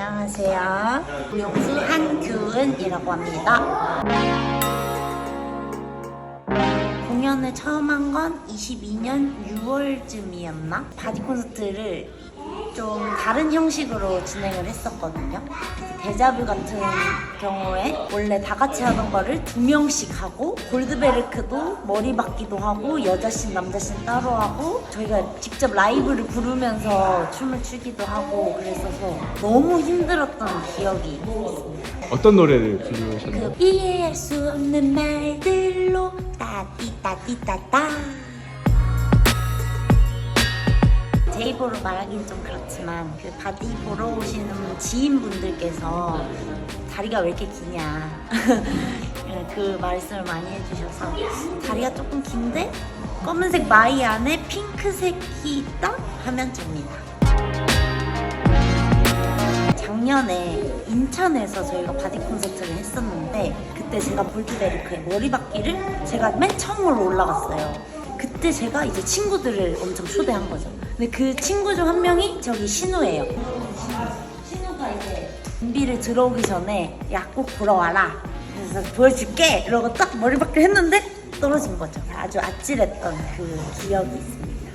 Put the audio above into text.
안녕하세요. 무용수 한규은이라고 합니다. 공연을 처음 한 건 22년 6월쯤이었나? 바디 콘서트를 좀 다른 형식으로 진행을 했었거든요. 데자뷰 같은 경우에 원래 다 같이 하던 거를 두 명씩 하고 골드베르크도 머리 박기도 하고 여자씬 남자씬 따로 하고 저희가 직접 라이브를 부르면서 춤을 추기도 하고 그랬어서 너무 힘들었던 기억이 있습니다. 어떤 노래를 부르셨나요? 그 이해할 수 없는 말들 로 따띠따띠따따 제 입으로 말하긴 좀 그렇지만 그 바디 보러 오시는 지인분들께서 다리가 왜 이렇게 기냐 그 말씀을 많이 해주셔서 다리가 조금 긴데 검은색 마이 안에 핑크색이 있다 하면 접니다. 작년에 인천에서 저희가 바디 콘서트를 했었는데 그때 제가 볼트베리크의 머리박기를 제가 맨 처음으로 올라갔어요. 그때 제가 이제 친구들을 엄청 초대한 거죠. 근데 그 친구 중 한 명이 저기 신우예요. 신우가 이제 준비를 들어오기 전에 야 꼭 보러 와라. 그래서 보여줄게. 이러고 딱 머리박기를 했는데 떨어진 거죠. 아주 아찔했던 그 기억이 있습니다.